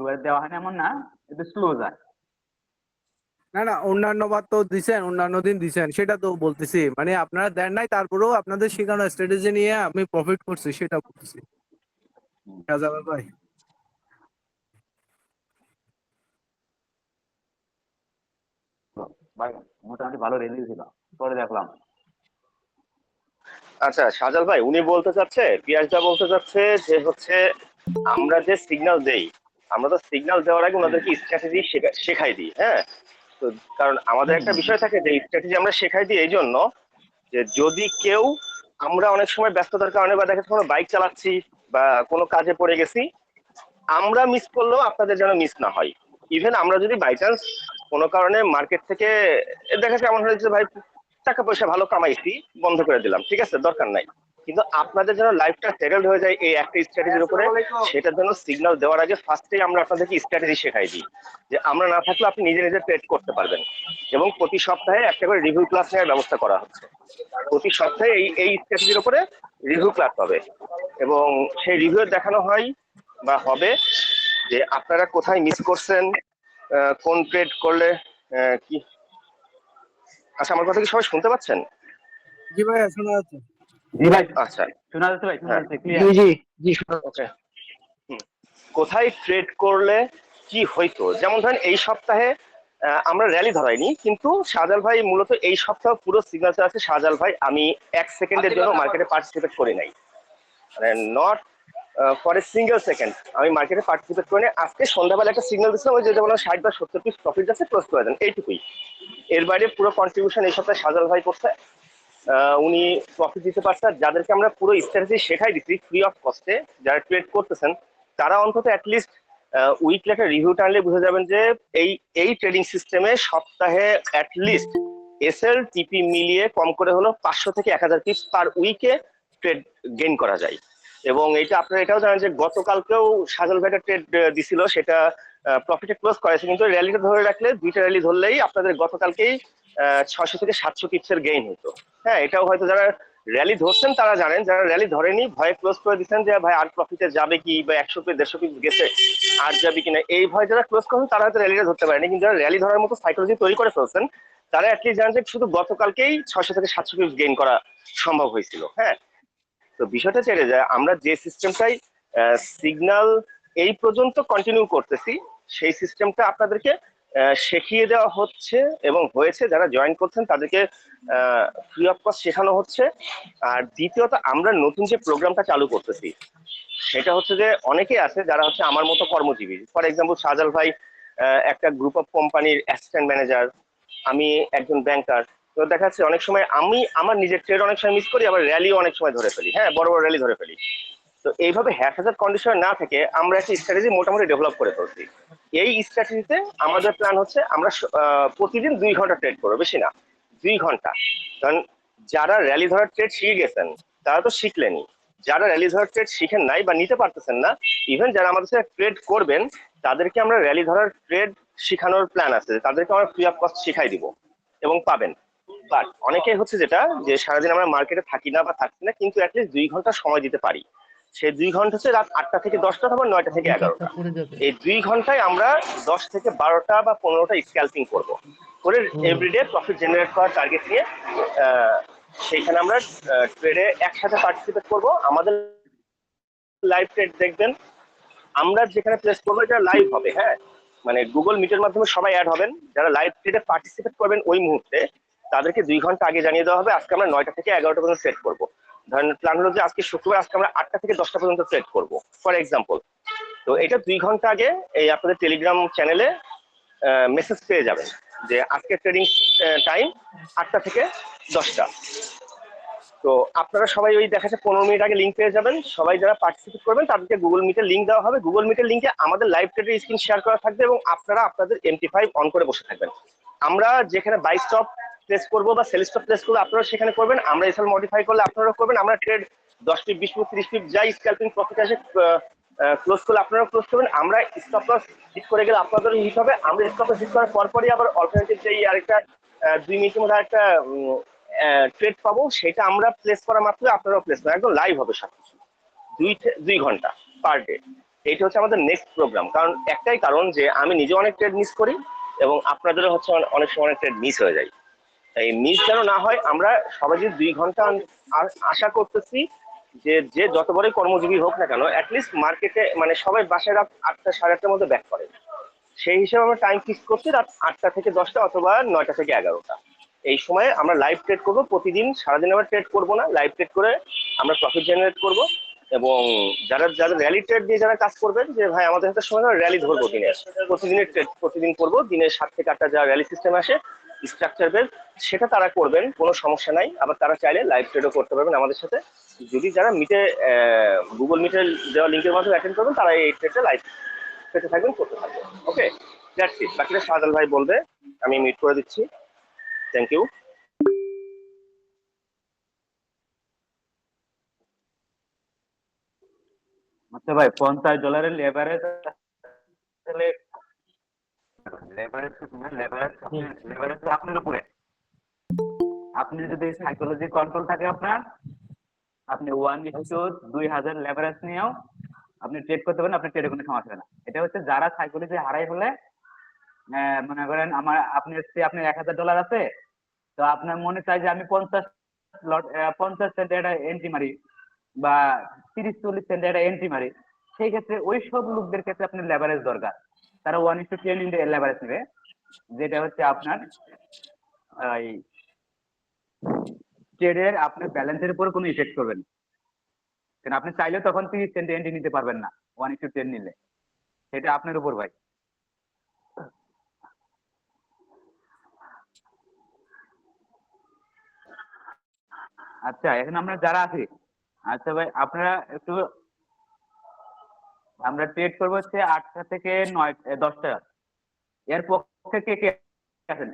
শুক্রবার দেওয়া হয় না এমন না একটু স্লো যায়। না না অন্যান্য বার তো দিছেন অন্যান্য দিন দিছেন সেটা তো বলতেছি। মানে আপনারা দেন নাই তারপরেও আপনাদের শেখানো স্ট্র্যাটেজি নিয়ে আমি প্রফিট করছি সেটা বলতেছি। ভাই ভাই মোটামুটি ভালো রেঞ্জ ছিল পরে দেখলাম। আচ্ছা সাজাল ভাই উনি বলতে চাচ্ছে পিয়াসদা বলতে চাচ্ছে যে হচ্ছে আমরা যে সিগন্যাল দেই আমরা তো সিগন্যাল দেওয়ার আগে ওনাদেরকে স্ট্র্যাটেজি শেখাই দিই হ্যাঁ? তো কারণ আমাদের একটা বিষয় থাকে যে স্ট্র্যাটেজি আমরা শেখাই দিই এই জন্য যে যদি কেউ আমরা অনেক সময় ব্যস্ততার কারণে বা দেখা যাচ্ছে কোনো বাইক চালাচ্ছি বা কোনো কাজে পড়ে গেছি আমরা মিস করলেও আপনাদের যেন মিস না হয়। ইভেন আমরা যদি বাই চান্স কোনো কারণে মার্কেট থেকে দেখা যাচ্ছে এমন হয়েছে ভাই টাকা পয়সা ভালো কামাইছি বন্ধ করে দিলাম ঠিক আছে? দরকার নাই। কিন্তু আপনাদের যেন লাইফটা সেটেলড হয়ে যায় এই একটা স্ট্র্যাটেজির উপরে সেটার জন্য সিগন্যাল দেওয়ার আগে ফার্স্টেই আমরা আপনাদেরকে স্ট্র্যাটেজি শেখাই দিই যে আমরা না থাকলে আপনি নিজে নিজে ট্রেড করতে পারবেন। এবং প্রতি সপ্তাহে একটা করে রিভিউ ক্লাস নেওয়ার ব্যবস্থা করা হচ্ছে। প্রতি সপ্তাহে এই এই স্ট্র্যাটেজির উপরে রিভিউ ক্লাস হবে। এবং সেই রিভিউ দেখানো হয় বা হবে যে আপনারা কোথায় মিস করছেন আহ, কোন ট্রেড করলে আহ, কি? আচ্ছা আমার কথা কি সবাই শুনতে পাচ্ছেন? জি ভাই শোনা যাচ্ছে। জি ভাই। আচ্ছা। শোনা যাচ্ছে ভাই শোনা হ্যাঁ। যাচ্ছে জি জি জি শোনা ওকে কোথায় ট্রেড করলে কি হইতো? যেমন ধরেন এই সপ্তাহে আহ, আমরা র্যালি ধরাইনি কিন্তু শাহজাল ভাই মূলত এই সপ্তাহ পুরো সিগনেচার আছে শাহজাল ভাই আমি এক সেকেন্ডের জন্য মার্কেটে পার্টিসিপেট করি নাই। মানে not for a single second আমি মার্কেটে পার্টিসিপেট করি নাই। আজকে সন্ধ্যাবেলা একটা সিগন্যাল দিচ্ছিলাম ওই যে যেমন ষাট বা সত্তর পিস প্রফিট আছে ক্লোজ করে দেন এইটুকুই। এর বাইরে পুরো কন্ট্রিবিউশন এই সপ্তাহে শাহজাল ভাই করছে উনি প্রফিট দিতে পারছে আর যাদেরকে আমরা পুরো স্ট্র্যাটেজি শেখাই দিচ্ছি ফ্রি অফ কস্টে যারা ট্রেড করতেছেন, তারা অন্তত অ্যাটলিস্ট উইকলি একটা রিভিউ টানলে বুঝে যাবেন যে এই এই ট্রেডিং সিস্টেমে সপ্তাহে অ্যাটলিস্ট এসএল টিপি মিলিয়ে কম করে হলো পাঁচশো থেকে এক হাজার পিস পার উইকে ট্রেড গেইন করা যায়। এবং এটা আপনারা এটাও জানেন যে গতকালকেও সাজল ভাইটা ট্রেড দিছিল, সেটা প্রফিটে ক্লোজ করেছে, কিন্তু র্যালিটা ধরে রাখলে দুইটা র্যালি ধরলেই আপনাদের গতকালকেই ছশো থেকে সাতশো টিপসের গেইন হতো। হ্যাঁ এটাও হয়তো যারা র্যালি ধরছেন তারা জানেন, যারা র্যালি ধরেনি, ভয়ে ক্লোজ করে দিচ্ছেন যে, ভাই, আর প্রফিটে যাবে কি বা একশো পিস দেড়শো পিস গেছে, আর যাবে কিনা? এই ভয় যারা ক্লোজ করেন, তারা হয়তো র্যালিটা ধরতে পারেনি, কিন্তু যারা র্যালি ধরার মতো সাইকোলজি তৈরি করে ফেলছেন, তারা অ্যাটলিস্ট জানেন যে, শুধু গতকালকেই ছশো থেকে সাতশো পিস গেইন করা সম্ভব হয়েছিল হ্যাঁ? তো বিষয়টা ছেড়ে যায় আমরা যে সিস্টেমটাই সিগন্যাল এই পর্যন্ত কন্টিনিউ করতেছি, সেই সিস্টেমটা আপনাদেরকে শিখিয়ে দেওয়া হচ্ছে এবং হয়েছে, যারা জয়েন করছেন তাদেরকে ফ্রি অফ কস্ট শেখানো হচ্ছে। আর দ্বিতীয়ত, আমরা নতুন যে প্রোগ্রামটা চালু করতেছি, সেটা হচ্ছে যে অনেকে আছে যারা হচ্ছে আমার মতো কর্মজীবী। ফর এক্সাম্পল সাজাল ভাই একটা গ্রুপ অফ কোম্পানির অ্যাসিস্ট্যান্ট ম্যানেজার আমি একজন ব্যাংকার তো দেখা যাচ্ছে অনেক সময় আমি, আমার নিজের ট্রেড অনেক সময় মিস করি, আবার র্যালিও অনেক সময় ধরে ফেলি। হ্যাঁ বড় বড় র্যালি ধরে ফেলি। তো এইভাবে হ্যাফাজার কন্ডিশন না থেকে আমরা একটা স্ট্র্যাটেজি মোটামুটি ডেভেলপ করে ফেলছি। এই স্ট্র্যাটেজিতে আমাদের প্ল্যান হচ্ছে আমরা প্রতিদিন দুই ঘণ্টা ট্রেড করব, বেশি না। দুই ঘণ্টা। কারণ যারা র্যালি ধরার ট্রেড শিখে গেছেন, তারা তো শিখলেনি যারা র্যালি ধরার ট্রেড শিখেন নাই বা নিতে পারতেছেন না ইভেন যারা আমাদের সাথে ট্রেড করবেন, তাদেরকে আমরা র্যালি ধরার ট্রেড শেখানোর প্ল্যান আছে। তাদেরকে আমরা ফ্রি অফ কস্ট শিখাই দিব এবং পাবেন। বাট অনেকেই হচ্ছে যেটা, যে সারাদিন আমরা মার্কেটে থাকি না বা থাকি না, কিন্তু অ্যাটলিস্ট দুই ঘণ্টা সময় দিতে পারি। সেই দুই ঘণ্টা হচ্ছে রাত আটটা থেকে দশটা অথবা নয়টা থেকে এগারোটা। এই দুই ঘন্টায় আমরা দশ থেকে বারোটা বা পনেরোটা স্ক্যালপিং করব। করে এভরিডে প্রফিট জেনারেট করার টার্গেট নিয়ে সেইখানে আমরা ট্রেডে একসাথে পার্টিসিপেট করব। আমাদের লাইভ ট্রেড দেখবেন। আমরা যেখানে প্লেস করব এটা লাইভ হবে হ্যাঁ? মানে গুগল মিটের মাধ্যমে সবাই অ্যাড হবেন। যারা লাইভ ট্রেডে পার্টিসিপেট করবেন ওই মুহূর্তে তাদেরকে দুই ঘণ্টা আগে জানিয়ে দেওয়া হবে। আজকে আমরা নয়টা থেকে এগারোটা পর্যন্ত ট্রেড করব। ধরেন প্ল্যান হলো যে আজকে শুক্রবার, আজকে আমরা আটটা থেকে দশটা পর্যন্ত ট্রেড করব। ফর এক্সাম্পল তো এটা দুই ঘণ্টা আগে এই আপনাদের টেলিগ্রাম চ্যানেলে মেসেজ পেয়ে যাবেন যে আজকে ট্রেডিং টাইম আটটা থেকে দশটা। তো আপনারা সবাই ওই দেখা পনেরো মিনিট আগে লিঙ্ক পেয়ে যাবেন। সবাই যারা পার্টিসিপেট করবেন, তাদেরকে গুগল মিটের লিঙ্ক দেওয়া হবে। গুগল মিটের লিঙ্কে আমাদের লাইভ ট্রেডের স্ক্রিন শেয়ার করা থাকবে এবং আপনারা আপনাদের এমটি ফাইভ অন করে বসে থাকবেন। আমরা যেখানে বাই স্টপ প্লেস করব বা সেল প্লেস করব আপনারা সেখানে করবেন। আমরা এসএল মডিফাই করলে আপনারা করবেন। আমরা ট্রেড দশ পিপ বিশ পিপ ত্রিশ পিপ যাই স্ক্যালপিং প্রফিট আসে ক্লোজ করলে আপনারা ক্লোজ করবেন। আমরা স্টপ লস হিট করে গেলে আপনাদের হিট হবে। আমরা স্টপ লস হিট করার পরপরই আবার অল্টারনেটিভ যে আরেকটা দুই মিনিটের মধ্যে একটা ট্রেড পাবো, সেটা আমরা প্লেস করা মাত্র আপনারাও প্লেস করবেন। একদম লাইভ হবে সবকিছু। দুই থে- দুই ঘণ্টা পার ডে এইটা হচ্ছে আমাদের নেক্সট প্রোগ্রাম কারণ একটাই কারণ যে আমি নিজে অনেক ট্রেড মিস করি এবং আপনাদেরও হচ্ছে অনেক সময় অনেক ট্রেড মিস হয়ে যায়। এই মিস যেন না হয়, আমরা সবাই যদি দুই ঘণ্টা আশা করতেছি যে যে যত বড়ই কর্মজীবী হোক না কেন অ্যাটলিস্ট মার্কেটে মানে সবাই বাসায় রাত আটটা সাড়ে আটটার মধ্যে ব্যাক করে। সেই হিসেবে আমরা টাইম ফিক্স করছি রাত আটটা থেকে দশটা অথবা নয়টা থেকে এগারোটা। এই সময়ে আমরা লাইভ ট্রেড করব, প্রতিদিন সারাদিন আমরা ট্রেড করব না লাইভ ট্রেড করে আমরা প্রফিট জেনারেট করব এবং যারা যারা র্যালি ট্রেড দিয়ে যারা কাজ করবেন, যে ভাই আমাদের হাতে সময় র্যালি ধরবো দিনের। প্রতিদিনের ট্রেড প্রতিদিন করব, দিনের সাত থেকে আটটা যা র্যালি সিস্টেম আসে স্ট্রাকচার বেস সেটা তারা করবেন, কোনো সমস্যা নাই। আবার তারা চাইলে লাইভ ট্রেডও করতে পারবেন আমাদের সাথে। যদি যারা মিটে গুগল মিটের দেওয়া লিঙ্কের মাধ্যমে অ্যাটেন্ড করবেন, তারা এই ট্রেডটা লাইভ পেতে থাকবেন, করতে থাকবেন। ওকে দ্যাটস বাকিটা শাহজাল ভাই বলবে, আমি মিট করে দিচ্ছি। থ্যাংক ইউ আচ্ছা ভাই, পঞ্চাশ ডলারের লেবারেজ লেবারেজ আপনার উপরে। আপনি যদি সাইকোলজি কন্ট্রোল থাকে আপনার আপনি ওয়ান টু দুই হাজার লেবারেজ নিয়েও আপনি ট্রেড করতে পারেন আপনার ট্রেডে কোনো সমস্যা না। এটা হচ্ছে যারা সাইকোলজি হারাই হলে মনে করেন আমার আপনি হচ্ছে আপনার এক হাজার ডলার আছে তো আপনার মনে চাই যে আমি পঞ্চাশ লট পঞ্চাশ সেন্ট একটা এন্ট্রি মারি বা তিরিশ চল্লিশ সেন্ট একটা এন্ট্রি মারি সেই ক্ষেত্রে ওই সব লোকদের ক্ষেত্রে আপনার লেভারেজ দরকার। তারা one is ten into leverage নেবে যেটা হচ্ছে আপনার ট্রেডের আপনার ব্যালেন্সের উপর কোনো ইফেক্ট করবে না। কারণ আপনি চাইলে তখন এন্ট্রি নিতে পারবেন না ওয়ান টেন নিলে। সেটা আপনার উপর ভাই। আচ্ছা এখন আমরা যারা আছি আচ্ছা ভাই, আপনারা একটু আমরা ট্রেড করব হচ্ছে আটটা থেকে নয় দশটা এর পক্ষে কে কে আছেন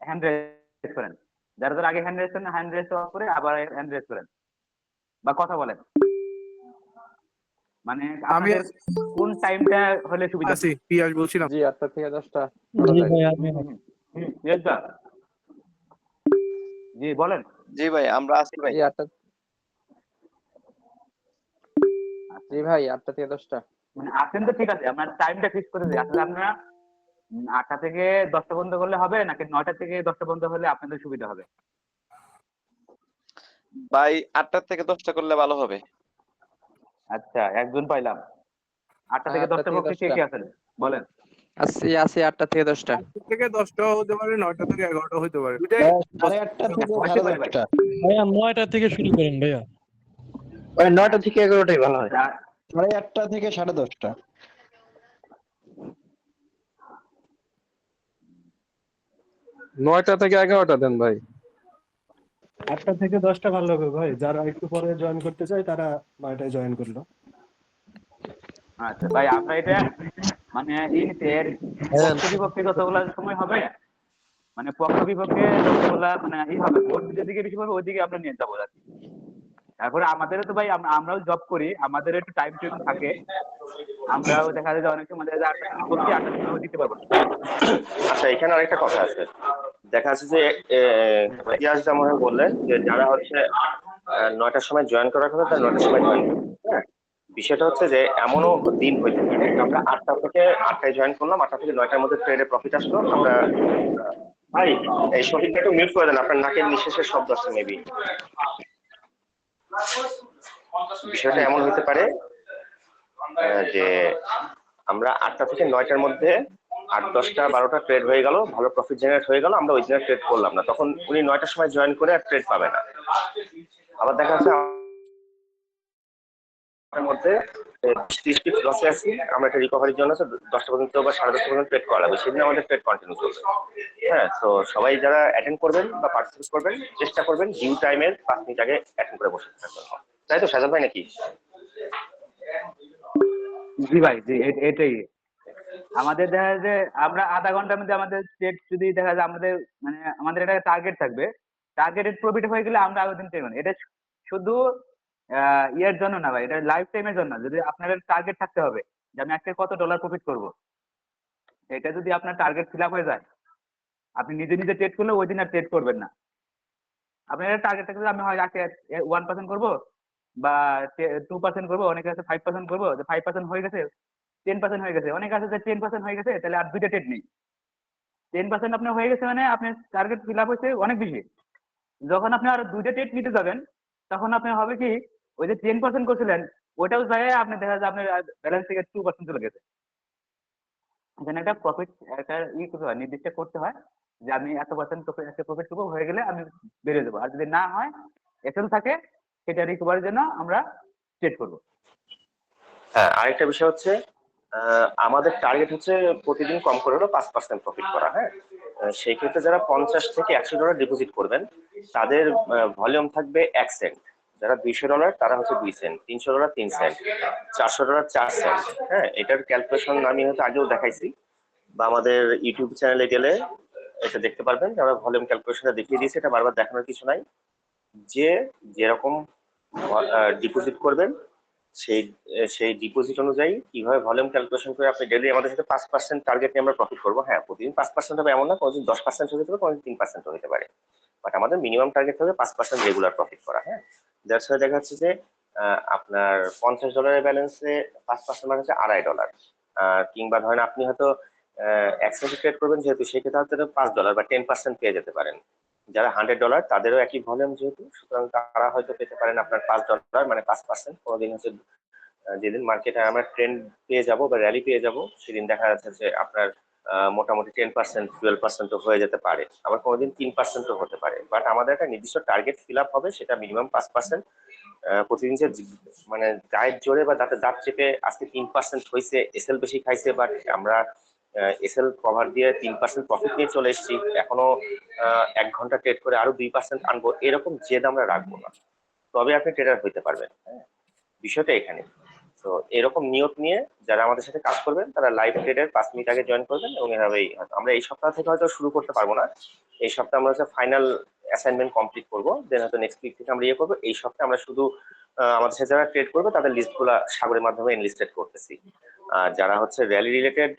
হ্যান্ড রেস করেন। যারা যারা আগে হ্যান্ড রেস করেন হ্যান্ড রেস করে আবার হ্যান্ড রেস করেন। বা কথা বলেন। মানে আমি কোন টাইমটা হলে সুবিধা? আছি পিয়াস বলছিলাম। জি আটটা থেকে দশটা। জি বলেন। জি ভাই আমরা আছি ভাই। আটটা জি ভাই আটটা থেকে দশটা। মানে আসেন তো ঠিক আছে আপনার টাইমটা ফিক্স করে দিই। আসলে আপনারা আটটা থেকে দশটা বন্ধ করলে হবে নাকি নয়টা থেকে দশটা বন্ধ হলে আপনাদের সুবিধা হবে? ভাই আটটা থেকে দশটা করলে ভালো হবে। আচ্ছা একজন পাইলাম। আটটা থেকে দশটা পক্ষে কে কে আছেন? বলেন। আছি আছি আটটা থেকে দশটা। থেকে দশটা হতে পারে নয়টা থেকে এগারোটা হতে পারে। সাড়ে আটটা থেকে ভাইয়া নয়টা থেকে শুরু করেন ভাইয়া। ওই নয়টা থেকে এগারোটাই ভালো হয়। সাড়ে আটটা থেকে সাড়ে দশটা। নয়টা থেকে এগারোটা দেন ভাই। আটটা থেকে দশটা ভালো হবে ভাই। যারা একটু পরে জয়েন করতে চায় তারা নয়টায় জয়েন করল। আচ্ছা ভাই আমরা এটা মানে এর পক্ষ বিপক্ষে যতগুলা সময় হবে? মানে পক্ষ বিপক্ষে যতগুলা মানে ই হবে ওর যেদিকে বেশি হবে ওইদিকে আমরা নিয়ে যাব। তারপরে আমাদেরও তো ভাই আমরাও জব করি আমাদের একটু টাইম টেবিল থাকে। আমরাও দেখা যায় যে অনেক সময় দেখা যায় আটটা দিতে পারব আচ্ছা এখানে আরেকটা কথা আছে। দেখা যাচ্ছে যে ইয়াস যেমন বললেন, যে যারা হচ্ছে নয়টার সময় জয়েন করার কথা, তারা নয়টার সময় জয়েন হ্যাঁ? বিষয়টা হচ্ছে যে, এমনও দিন হইতে পারে আমরা আটটা থেকে আটটায় জয়েন করলাম, আটটা থেকে নয়টার মধ্যে ট্রেডে প্রফিট আসলো। আমরা ভাই, এই শহীদটা একটু মিউট করে দেন, আপনার নাকের নিঃশ্বাসের শব্দ আসছে মেবি বিষয়টা এমন হতে পারে যে আমরা আটটা থেকে নয়টার মধ্যে আট, দশটা, বারোটা ট্রেড হয়ে গেল, ভালো প্রফিট জেনারেট হয়ে গেল, আমরা ওই জন্য ট্রেড করলাম না। তখন উনি নয়টার সময় জয়েন করে আর ট্রেড পাবে না। আবার দেখা যাচ্ছে মধ্যে পিস লসে আছি আমরা একটা রিকভারির জন্য দশটা পর্যন্ত বা সাড়ে দশটা পর্যন্ত ট্রেড করা লাগবে সেদিন আমাদের ট্রেড কন্টিনিউ চলবে। হ্যাঁ তো সবাই যারা অ্যাটেন্ড করবেন বা পার্টিসিপেট করবেন, চেষ্টা করবেন ডিউ টাইমের পাঁচ মিনিট আগে অ্যাটেন্ড করে বসে থাকবেন তাই তো সাজাদ ভাই নাকি? জি ভাই, জি এটাই। আমাদের দেখা যায় যে আমরা আধা ঘণ্টার মধ্যে আমাদের স্টেট যদি দেখা যায় আমাদের মানে আমাদের একটা টার্গেট থাকবে টার্গেটেড প্রফিট হয়ে গেলে আমরা আগের দিন এটা শুধু ইয়ের জন্য না ভাই, এটা লাইফ টাইমের জন্য। যদি আপনার টার্গেট থাকতে হবে যে আমি আজকে কত ডলার প্রফিট করব, এটা যদি আপনার টার্গেট ফিল হয়ে যায়, আপনি নিজে নিজে ট্রেড করলে ওই দিন আর ট্রেড করবেন না। আপনার টার্গেট থাকলে আমি হয় আজকে ওয়ান পার্সেন্ট করব বা টু পার্সেন্ট করব, অনেকে আছে ফাইভ পার্সেন্ট করব, যে ফাইভ পার্সেন্ট হয়ে গেছে টেন পার্সেন্ট হয়ে গেছে। অনেকে আছে যে টেন পার্সেন্ট হয়ে গেছে, তাহলে আর দুইটা টেট নেই। টেন পার্সেন্ট আপনার হয়ে গেছে মানে আপনার টার্গেট ফিল হয়েছে অনেক বেশি। যখন আপনি আর দুইটা টেট নিতে যাবেন, তখন আপনার হবে কি ওই যে টেন পার্সেন্ট করছিলেন, ওইটাও যায় আপনি দেখা যায় আপনার ব্যালেন্স থেকে টু পার্সেন্ট চলে গেছে। এখানে একটা প্রফিট একটা ই করতে হয়, নির্দিষ্ট করতে হয় যে আমি এত পার্সেন্ট একটা প্রফিট করব, হয়ে গেলে আমি বেরিয়ে দেবো। আর যদি না হয় এসএল থাকে, সেটা রিকভারির জন্য আমরা ট্রেড করব। হ্যাঁ আরেকটা বিষয় হচ্ছে আমাদের টার্গেট হচ্ছে প্রতিদিন কম করে হলো পাঁচ পার্সেন্ট প্রফিট করা হ্যাঁ? সেই ক্ষেত্রে যারা পঞ্চাশ থেকে একশো ডলার ডিপোজিট করবেন, তাদের ভলিউম থাকবে এক সেন্ট যারা দুইশো ডলার, তারা হচ্ছে দুই সেন্ট। তিনশো ডলার, তিন সেন্ট। চারশো ডলার, চার সেন্ট। হ্যাঁ এটার ক্যালকুলেশন আমি হয়তো আগেও দেখাইছি। বা আমাদের ইউটিউব চ্যানেলে গেলে এটা দেখতে পারবেন। যে আমরা ভলিউম ক্যালকুলেশনটা দেখিয়ে দিয়েছি, এটা বারবার দেখানোর কিছু নাই। যে যেরকম ডিপোজিট করবেন, সেই সেই ডিপোজিট অনুযায়ী কীভাবে ভলিউম ক্যালকুলেশন করে আপনি ডেলি আমাদের সাথে পাঁচ পার্সেন্ট টার্গেট নিয়ে আমরা প্রফিট করব। হ্যাঁ প্রতিদিন পাঁচ পার্সেন্ট হবে এমন না, কোনোদিন দশ পার্সেন্ট হতে পারে, কোনোদিন তিন পার্সেন্ট হতে পারে। বাট আমাদের মিনিমাম টার্গেট হবে পাঁচ পার্সেন্ট রেগুলার প্রফিট করা হ্যাঁ। দেখা যাচ্ছে যে আপনার পঞ্চাশ ডলারের ব্যালেন্সে পাঁচ পার্সেন্ট মানে হচ্ছে আড়াই ডলার কিংবা ধরেন আপনি হয়তো একসাথে ট্রেড করবেন যেহেতু, সেক্ষেত্রে হয়তো পাঁচ ডলার বা টেন পার্সেন্ট পেয়ে যেতে পারেন। যারা হান্ড্রেড ডলার তাদেরও একই ভলিউম যেহেতু, সুতরাং তারা হয়তো পেতে পারেন আপনার পাঁচ ডলার মানে পাঁচ পার্সেন্ট কোনোদিন হচ্ছে যেদিন মার্কেটে আমরা ট্রেন্ড পেয়ে যাব বা র্যালি পেয়ে যাব, সেদিন দেখা যাচ্ছে যে আপনার মোটামুটি টেন পার্সেন্ট টুয়েলভ পার্সেন্টও হয়ে যেতে পারে। আবার কোনোদিন তিন পার্সেন্টও হতে পারে। বাট আমাদের একটা নির্দিষ্ট টার্গেট ফিল আপ হবে, সেটা মিনিমাম পাঁচ পার্সেন্ট প্রতিদিন যে মানে গায়ের জোরে বা দাঁতে দাঁত চেপে আজকে তিন পার্সেন্ট হয়েছে এসএল বেশি খাইছে বাট আমরা এসএল কভার দিয়ে তিন পার্সেন্ট প্রফিট নিয়ে চলে এসেছি। এখনও এক ঘণ্টা ট্রেড করে আরও দুই পার্সেন্ট আনব। এরকম জেদ আমরা রাখব না। তবে আপনি ট্রেডার হইতে পারবেন। হ্যাঁ বিষয়টা এখানে। তো এরকম নিয়ত নিয়ে যারা আমাদের সাথে কাজ করবেন, তারা লাইভ ট্রেডের পাঁচ মিনিট আগে জয়েন করবেন এবং এভাবেই, আমরা এই সপ্তাহ থেকে হয়তো শুরু করতে পারব না। এই সপ্তাহে আমরা হচ্ছে ফাইনাল অ্যাসাইনমেন্ট কমপ্লিট করব দেন হয়তো নেক্সট উইক থেকে আমরা ইয়ে করব। এই সপ্তাহে আমরা শুধু আমাদের সাথে যারা ট্রেড করবে, তাদের লিস্টগুলা সাগরের মাধ্যমে এনলিস্টেড করতেছি। আর যারা হচ্ছে র্যালি রিলেটেড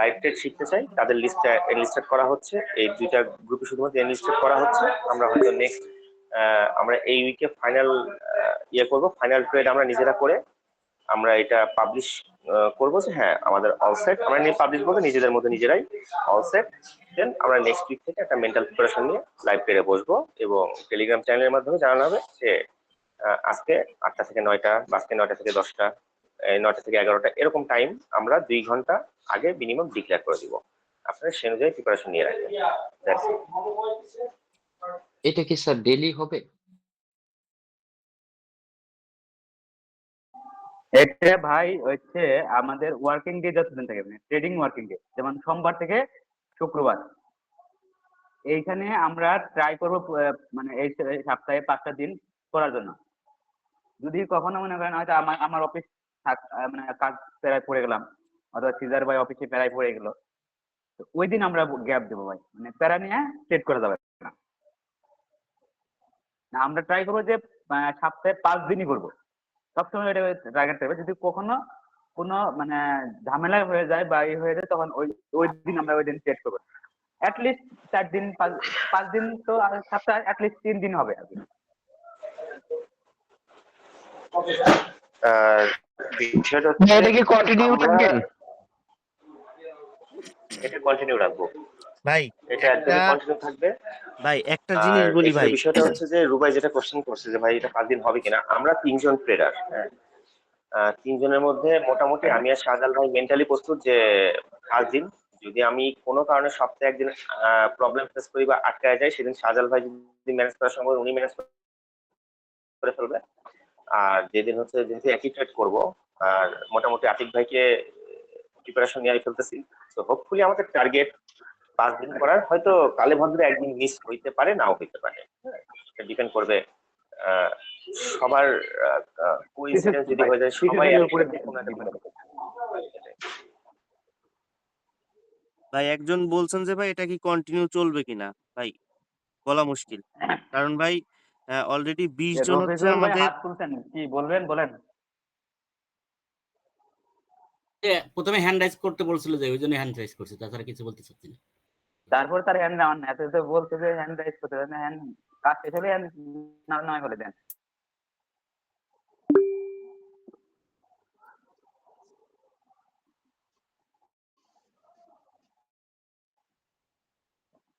লাইভ ট্রেড শিখতে চাই তাদের লিস্টটা এনলিস্টেড করা হচ্ছে। এই দুইটা গ্রুপে শুধুমাত্র এনলিস্টেড করা হচ্ছে। আমরা হয়তো নেক্সট আমরা এই উইকে ফাইনাল ইয়ে করব। ফাইনাল ট্রেড আমরা নিজেরা করে আমরা এটা পাবলিশ করব যে হ্যাঁ আমাদের অলসেট আমরা নিয়ে পাবলিশ করব, নিজেদের মধ্যে নিজেরাই অলসেট দেন আমরা নেক্সট উইক থেকে একটা মেন্টাল প্রিপারেশন নিয়ে লাইভ ট্রেডে বসবো এবং টেলিগ্রাম চ্যানেলের মাধ্যমে জানানো হবে যে আজকে আটটা থেকে নয়টা বা আজকে নয়টা থেকে দশটা নয়টা থেকে এগারোটা, এরকম টাইম আমরা দুই ঘণ্টা আগে মিনিমাম ডিক্লেয়ার করে দিব। আপনারা সে অনুযায়ী প্রিপারেশন নিয়ে রাখবেন। এটা কি স্যার ডেলি হবে? এটা ভাই হচ্ছে আমাদের ওয়ার্কিং ডে যতদিন থাকে মানে ট্রেডিং ওয়ার্কিং ডে যেমন সোমবার থেকে শুক্রবার। এইখানে আমরা ট্রাই করব মানে এই সপ্তাহে পাঁচটা দিন করার জন্য। যদি কখনো মনে করেন হয়তো আমার আমার অফিস মানে কাজ প্যারায় পড়ে গেলাম অথবা সিজার ভাই অফিসে প্যারায় পড়ে গেল ওই দিন আমরা গ্যাপ দেবো ভাই মানে প্যারা নিয়ে ট্রেড করা যাবে না, আমরা ট্রাই করব যে সপ্তাহে পাঁচ দিনই করব। সবসময় এটা টার্গেট থাকবে যদি কখনো কোনো মানে ঝামেলা হয়ে যায় বা ই হয়ে যায় তখন ওই ওই দিন আমরা ওই দিন সেট করব। অ্যাটলিস্ট চার দিন পাঁচ দিন তো আর সপ্তাহে অ্যাটলিস্ট তিন দিন হবে। আর বিষয়টা এটা কি কন্টিনিউ থাকবেন এটা কন্টিনিউ রাখব। ভাই এটা একদমই কন্টিনিউ থাকবে। ভাই একটা জিনিস বলি ভাই। বিষয়টা হচ্ছে যে রুবাই যেটা কোশ্চেন করছে যে ভাই এটা পাঁচ দিন হবে কিনা? আমরা তিনজন ট্রেডার হ্যাঁ। তিনজনের মধ্যে মোটামুটি আমি আর শাহজাল ভাই মেন্টালি প্রস্তুত যে পাঁচ দিন। যদি আমি কোনো কারণে সপ্তাহে একদিন প্রবলেম ফেস করি বা আটকায় যাই সেদিন শাহজাল ভাই যদি ম্যানেজ করার সম্ভব উনি ম্যানেজ করে ফেলবে। আর যেদিন হচ্ছে যেহেতু একই ট্রেড করব আর মোটামুটি আতিক ভাইকে প্রিপারেশন নিয়ে ফেলতেছি। তো হোপফুলি আমাদের টার্গেট পাঁচ দিন করার হয়তো কালে ভদ্রে একদিন মিস হইতে পারে নাও হইতে পারে। এটা ডিপেন্ড করবে সবার কোইন্সিডেন্স যদি হয়ে যায় সবাই এর উপরে ভাই একজন বলছেন যে ভাই এটা কি কন্টিনিউ চলবে কিনা? ভাই বলা মুশকিল। কারণ ভাই অলরেডি বিশ জন হচ্ছে আমাদের কি বলবেন বলেন। প্রথমে হ্যান্ড রাইজ করতে বলছিল যে ওই জন্য হ্যান্ড রাইজ করছে তাছাড়া কিছু বলতে চাচ্ছি না। তারপর তার হ্যান্ড নেওয়ার না। এত তো বলছে যে হ্যান্ড রাইজ করতে হ্যান্ড কাজ শেষ হলে হ্যান্ড নয় বলে দেন।